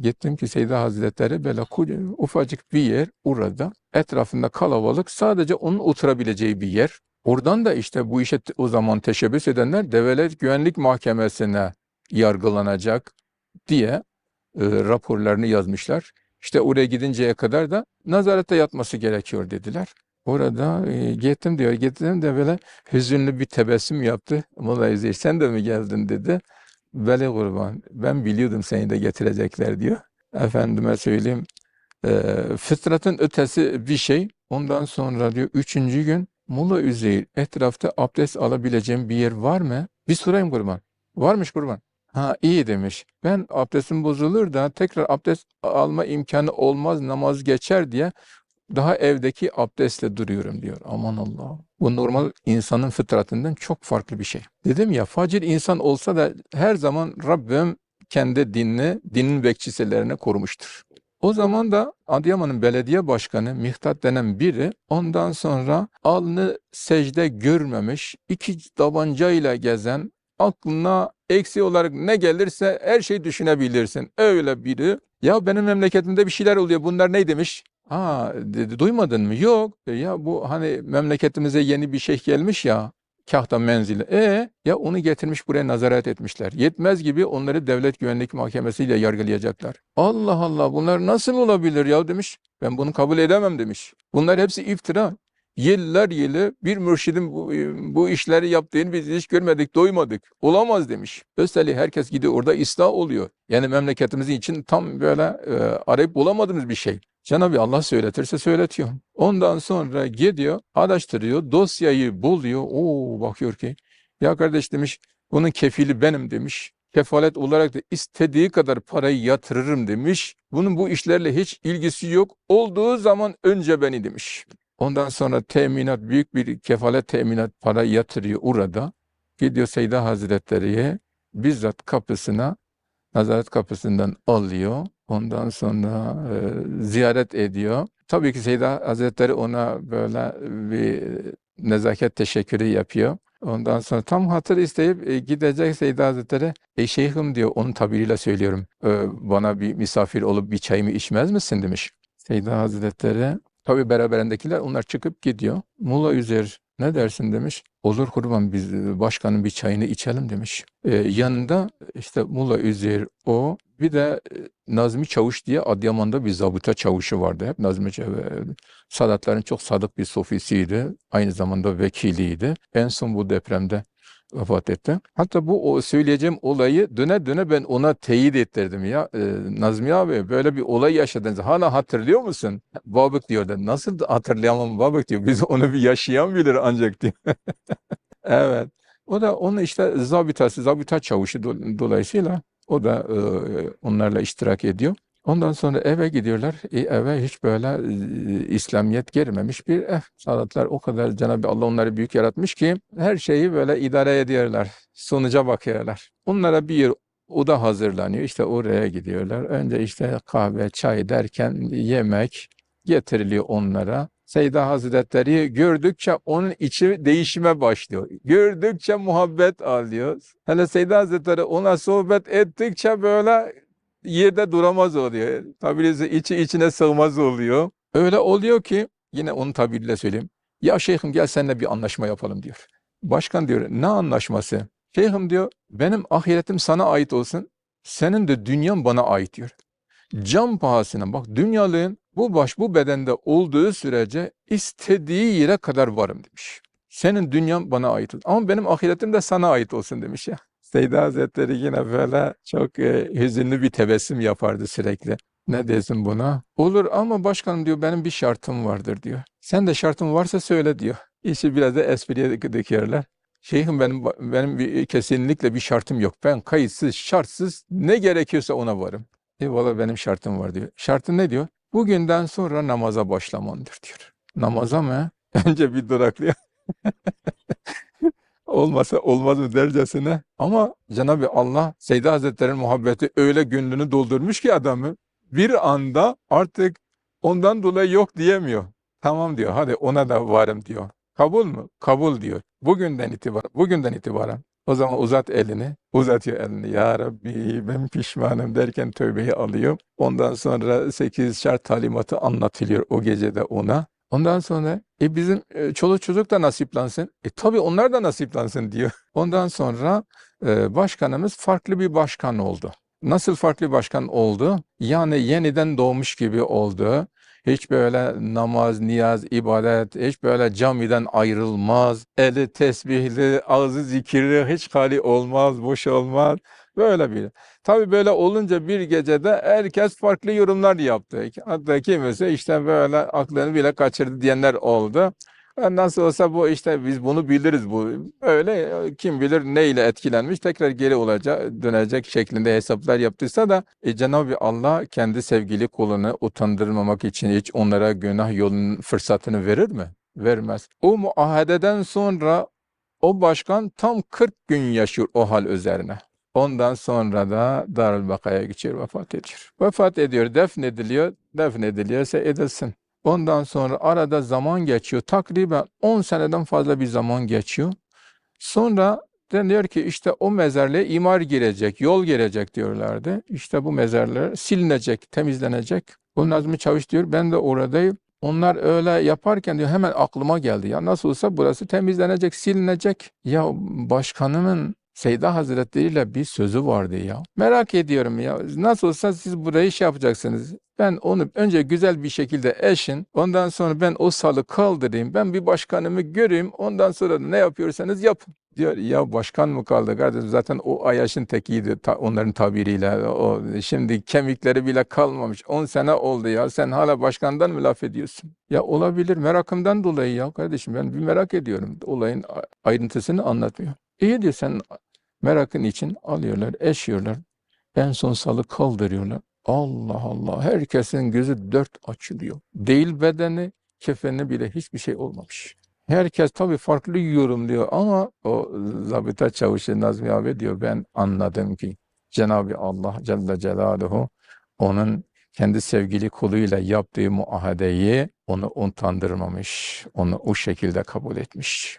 Gittim ki Seyda Hazretleri böyle ufacık bir yer orada. Etrafında kalabalık sadece onun oturabileceği bir yer. Oradan da işte bu işe o zaman teşebbüs edenler Devlet Güvenlik Mahkemesi'ne yargılanacak diye e, raporlarını yazmışlar. İşte oraya gidinceye kadar da nazarette yatması gerekiyor dediler. Orada e, gittim diyor. Gittim de böyle hüzünlü bir tebessüm yaptı. Üzeyir sen de mi geldin dedi. Veli kurban ben biliyordum seni de getirecekler diyor. Efendime söyleyeyim e, fıtratın ötesi bir şey. Ondan sonra diyor üçüncü gün Molla Üzeyir etrafta abdest alabileceğim bir yer var mı? Bir sorayım kurban. Varmış kurban. Ha iyi demiş. Ben abdestim bozulur da tekrar abdest alma imkanı olmaz namaz geçer diye daha evdeki abdestle duruyorum diyor. Aman Allah. Bu normal insanın fıtratından çok farklı bir şey. Dedim ya facir insan olsa da her zaman Rabbim kendi dinini, dinin bekçisilerine korumuştur. O zaman da Adıyaman'ın belediye başkanı Mihtat denen biri ondan sonra alnı secde görmemiş, iki tabancayla gezen, aklına eksi olarak ne gelirse her şeyi düşünebilirsin. Öyle biri. Ya benim memleketimde bir şeyler oluyor. Bunlar ne demiş? Ha dedi duymadın mı? Yok. E, Ya bu hani memleketimize yeni bir şey gelmiş ya. Kahta menzili. E ya onu getirmiş buraya nazaret etmişler. Yetmez gibi onları devlet güvenlik mahkemesiyle yargılayacaklar. Allah Allah bunlar nasıl olabilir ya demiş. Ben bunu kabul edemem demiş. Bunlar hepsi iftira. Yıllar yılı bir mürşidin bu, bu işleri yaptığını biz hiç görmedik, doymadık. Olamaz demiş. Üstelik herkes gidiyor orada ıslah oluyor. Yani memleketimizin için tam böyle e, arayıp bulamadığımız bir şey. Cenab-ı Allah söyletirse söyletiyor. Ondan sonra gidiyor, araştırıyor, dosyayı buluyor. Oo bakıyor ki ya kardeş demiş bunun kefili benim demiş. Kefalet olarak da istediği kadar parayı yatırırım demiş. Bunun bu işlerle hiç ilgisi yok. Olduğu zaman önce beni demiş. Ondan sonra teminat, büyük bir kefalet teminat para yatırıyor orada. Gidiyor Seyda Hazretleri'ye bizzat kapısına, nazaret kapısından alıyor. Ondan sonra e, ziyaret ediyor. Tabii ki Seyda Hazretleri ona böyle bir nezaket teşekkürü yapıyor. Ondan sonra tam hatır isteyip e, gidecek Seyda Hazretleri, e şeyhim diyor, onun tabiriyle söylüyorum, "e, bana bir misafir olup bir çayımı içmez misin demiş. Seyda Hazretleri, tabii beraberindekiler onlar çıkıp gidiyor. Mulla Üzer ne dersin demiş. Olur kurban biz e, başkanın bir çayını içelim demiş. E, yanında işte Mulla Üzeyir o bir de e, Nazmi Çavuş diye Adıyaman'da bir zabıta çavuşu vardı. Hep Nazmi Çavuş. Sadatların çok sadık bir sofisiydi. Aynı zamanda vekiliydi. En son bu depremde vefat etti. Hatta bu o söyleyeceğim olayı döne döne ben ona teyit ettirdim ya. E, Nazmi abi böyle bir olay yaşadınız. Hala hatırlıyor musun? Babık diyor da nasıl hatırlayamam Babık diyor. Biz onu bir yaşayan bilir ancak diyor. Evet. O da onun işte zabitası, zabita çavuşu do- dolayısıyla o da e, onlarla iştirak ediyor. Ondan sonra eve gidiyorlar. E, eve hiç böyle e, İslamiyet girmemiş bir ev. Sadatlar o kadar Cenab-ı Allah onları büyük yaratmış ki her şeyi böyle idare ediyorlar. Sonuca bakıyorlar. Onlara bir oda hazırlanıyor. İşte oraya gidiyorlar. Önce işte kahve, çay derken yemek getiriliyor onlara. Seyda Hazretleri gördükçe onun içi değişime başlıyor. Gördükçe muhabbet alıyor. Hele Seyda Hazretleri ona sohbet ettikçe böyle yerde duramaz oluyor. Tabiriyle içi içine sığmaz oluyor. Öyle oluyor ki yine onun tabiriyle söyleyeyim. Ya şeyhim gel seninle bir anlaşma yapalım diyor. Başkan diyor ne anlaşması? Şeyhim diyor benim ahiretim sana ait olsun. Senin de dünyan bana ait diyor. Can pahasına bak dünyalığın bu baş bu bedende olduğu sürece istediği yere kadar varım demiş. Senin dünyan bana ait olsun. Ama benim ahiretim de sana ait olsun demiş ya. Seyda Hazretleri yine böyle çok e, hüzünlü bir tebessüm yapardı sürekli. Ne desin buna? Olur ama başkanım diyor benim bir şartım vardır diyor. Sen de şartın varsa söyle diyor. İşi biraz da espriye dik- dikiyorlar. Şeyhim benim benim bir, kesinlikle bir şartım yok. Ben kayıtsız, şartsız ne gerekiyorsa ona varım. Eyvallah benim şartım var diyor. Şartın ne diyor? Bugünden sonra namaza başlamandır diyor. Namaza mı? Önce bir duraklıyor. Olmasa olmaz mı dercesine. Ama Cenab-ı Allah Seyda Hazretleri'nin muhabbeti öyle gönlünü doldurmuş ki adamı bir anda artık ondan dolayı yok diyemiyor. Tamam diyor hadi ona da varım diyor. Kabul mü? Kabul diyor. Bugünden itibaren, bugünden itibaren. O zaman uzat elini. Uzatıyor elini. Ya Rabbi ben pişmanım derken tövbeyi alıyor. Ondan sonra 8 şart talimatı anlatılıyor o gecede ona. Ondan sonra e bizim e, çoluk çocuk da nasiplansın. E tabii onlar da nasiplansın diyor. Ondan sonra e, başkanımız farklı bir başkan oldu. Nasıl farklı bir başkan oldu? Yani yeniden doğmuş gibi oldu. Hiç böyle namaz, niyaz, ibadet, hiç böyle camiden ayrılmaz. Eli tesbihli, ağzı zikirli, hiç hali olmaz, boş olmaz. Böyle bir. Tabii böyle olunca bir gecede herkes farklı yorumlar yaptı. Hatta kimisi işte böyle aklını bile kaçırdı diyenler oldu. Nasıl olsa bu işte biz bunu biliriz bu. Öyle e, kim bilir neyle etkilenmiş tekrar geri olacak dönecek şeklinde hesaplar yaptıysa da e, Cenab-ı Allah kendi sevgili kulunu utandırmamak için hiç onlara günah yolunun fırsatını verir mi? Vermez. O muahededen sonra o başkan tam 40 gün yaşıyor o hal üzerine. Ondan sonra da Darül Baka'ya geçiyor, vefat ediyor. Vefat ediyor, defnediliyor, defnediliyorsa edilsin. Ondan sonra arada zaman geçiyor. Takriben 10 seneden fazla bir zaman geçiyor. Sonra deniyor ki işte o mezarlığa imar girecek, yol girecek diyorlardı. İşte bu mezarlar silinecek, temizlenecek. Bu Nazmi Çavuş diyor ben de oradayım. Onlar öyle yaparken diyor hemen aklıma geldi. Ya nasıl olsa burası temizlenecek, silinecek. Ya başkanımın Seyda Hazretleri ile bir sözü vardı ya. Merak ediyorum ya. Nasıl olsa siz burayı şey yapacaksınız. Ben onu önce güzel bir şekilde eşin. Ondan sonra ben o salı kaldırayım. Ben bir başkanımı göreyim. Ondan sonra ne yapıyorsanız yapın. Diyor ya başkan mı kaldı kardeşim zaten o Ayaş'ın tekiydi ta- onların tabiriyle o şimdi kemikleri bile kalmamış 10 sene oldu ya sen hala başkandan mı laf ediyorsun? Ya olabilir merakımdan dolayı ya kardeşim ben bir merak ediyorum olayın ayrıntısını anlatmıyor. İyi diyor sen merakın için alıyorlar eşiyorlar en son salı kaldırıyorlar. Allah Allah herkesin gözü dört açılıyor. Değil bedeni kefeni bile hiçbir şey olmamış. Herkes tabii farklı yorumluyor ama o zabıta çavuşu Nazmi abi diyor ben anladım ki Cenab-ı Allah Celle Celaluhu onun kendi sevgili kuluyla yaptığı muahadeyi onu utandırmamış, onu o şekilde kabul etmiş.